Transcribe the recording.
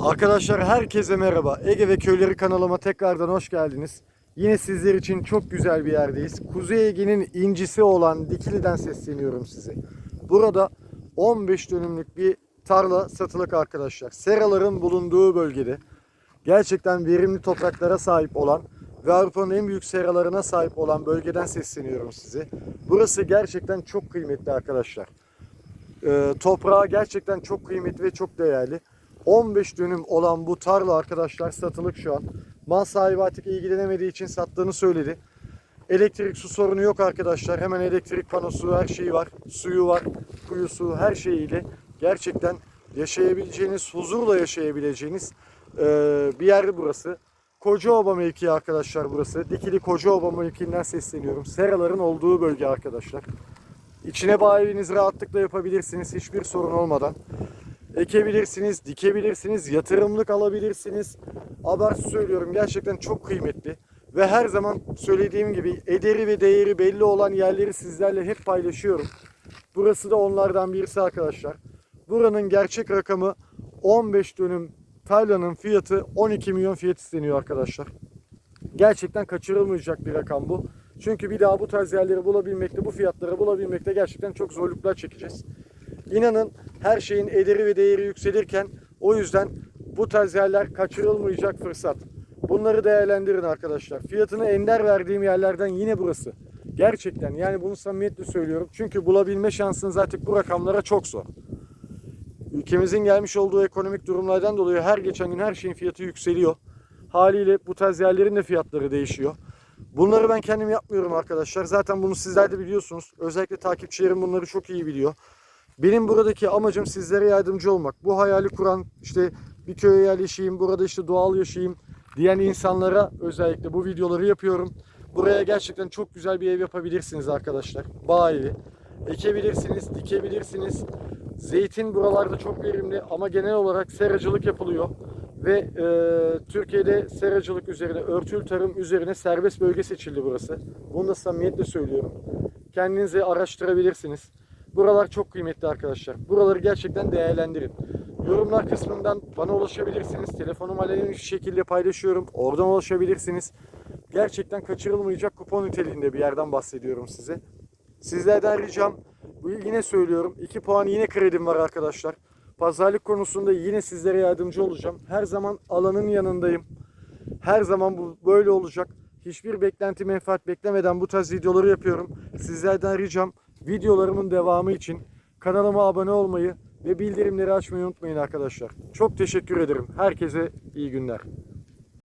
Arkadaşlar herkese merhaba. Ege ve Köyleri kanalıma tekrardan hoş geldiniz. Yine sizler için çok güzel bir yerdeyiz. Kuzey Ege'nin incisi olan Dikili'den sesleniyorum size. Burada 15 dönümlük bir tarla satılık arkadaşlar. Seraların bulunduğu bölgede gerçekten verimli topraklara sahip olan ve Avrupa'nın en büyük seralarına sahip olan bölgeden sesleniyorum size. Burası gerçekten çok kıymetli arkadaşlar. Ee, toprağı gerçekten çok kıymetli ve çok değerli. 15 dönüm olan bu tarla arkadaşlar satılık şu an. Mal sahibi artık ilgilenemediği için sattığını söyledi. Elektrik su sorunu yok arkadaşlar. Hemen elektrik panosu her şeyi var. Suyu var. Kuyusu her şeyiyle gerçekten yaşayabileceğiniz, huzurla yaşayabileceğiniz e, bir yer burası. Kocaoba mevkii arkadaşlar burası. Dikili Kocaoba mevkiinden sesleniyorum. Seraların olduğu bölge arkadaşlar. İçine bayiliğinizi rahatlıkla yapabilirsiniz hiçbir sorun olmadan. Ekebilirsiniz, dikebilirsiniz, yatırımlık alabilirsiniz. Abartı söylüyorum gerçekten çok kıymetli. Ve her zaman söylediğim gibi ederi ve değeri belli olan yerleri sizlerle hep paylaşıyorum. Burası da onlardan birisi arkadaşlar. Buranın gerçek rakamı 15 dönüm tarlanın fiyatı 12 milyon fiyat isteniyor arkadaşlar. Gerçekten kaçırılmayacak bir rakam bu. Çünkü bir daha bu tarz yerleri bulabilmekte, bu fiyatları bulabilmekte gerçekten çok zorluklar çekeceğiz. İnanın her şeyin ederi ve değeri yükselirken o yüzden bu tarz yerler kaçırılmayacak fırsat. Bunları değerlendirin arkadaşlar. Fiyatını ender verdiğim yerlerden yine burası. Gerçekten yani bunu samimiyetle söylüyorum. Çünkü bulabilme şansınız artık bu rakamlara çok zor. Ülkemizin gelmiş olduğu ekonomik durumlardan dolayı her geçen gün her şeyin fiyatı yükseliyor. Haliyle bu tarz yerlerin de fiyatları değişiyor. Bunları ben kendim yapmıyorum arkadaşlar. Zaten bunu sizler de biliyorsunuz. Özellikle takipçilerim bunları çok iyi biliyor. Benim buradaki amacım sizlere yardımcı olmak. Bu hayali kuran işte bir köye yerleşeyim, burada işte doğal yaşayayım diyen insanlara özellikle bu videoları yapıyorum. Buraya gerçekten çok güzel bir ev yapabilirsiniz arkadaşlar. Bağ evi. Ekebilirsiniz, dikebilirsiniz. Zeytin buralarda çok verimli ama genel olarak seracılık yapılıyor. Ve e, Türkiye'de seracılık üzerine, örtül tarım üzerine serbest bölge seçildi burası. Bunu da samimiyetle söylüyorum. Kendinizi araştırabilirsiniz. Buralar çok kıymetli arkadaşlar. Buraları gerçekten değerlendirin. Yorumlar kısmından bana ulaşabilirsiniz. Telefonumu alenen bir şekilde paylaşıyorum. Oradan ulaşabilirsiniz. Gerçekten kaçırılmayacak kupon niteliğinde bir yerden bahsediyorum size. Sizlerden ricam, bu yine söylüyorum. 2 puan yine kredim var arkadaşlar. Pazarlık konusunda yine sizlere yardımcı olacağım. Her zaman alanın yanındayım. Her zaman bu böyle olacak. Hiçbir beklenti menfaat beklemeden bu tarz videoları yapıyorum. Sizlerden ricam videolarımın devamı için kanalıma abone olmayı ve bildirimleri açmayı unutmayın arkadaşlar. Çok teşekkür ederim. Herkese iyi günler.